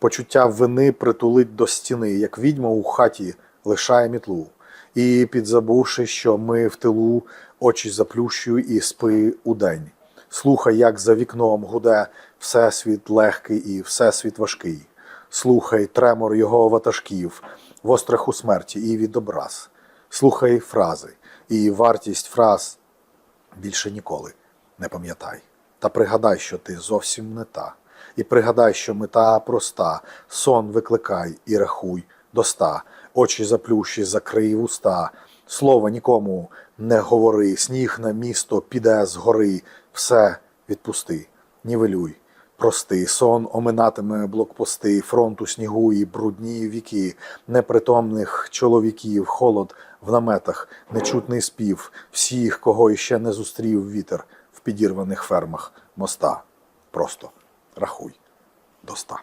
Почуття вини притулить до стіни, як відьма у хаті лишає мітлу. І підзабувши, що ми в тилу, очі заплющуй і спи удень. Слухай, як за вікном гуде всесвіт легкий і всесвіт важкий. Слухай тремор його ватажків, в остраху смерті і відобраз. Слухай фрази, і вартість фраз більше ніколи не пам'ятай. Та пригадай, що ти зовсім не та. І пригадай, що мета проста. Сон викликай і рахуй до ста. Очі заплющи, закрий вуста. Слова нікому не говори. Сніг на місто піде з гори. Все відпусти, нівелюй. Прости, сон оминатиме блокпости, фронту снігу і брудні віки, непритомних чоловіків, холод в наметах, нечутний спів, всіх, кого іще не зустрів вітер в підірваних фермах моста. Просто рахуй до ста.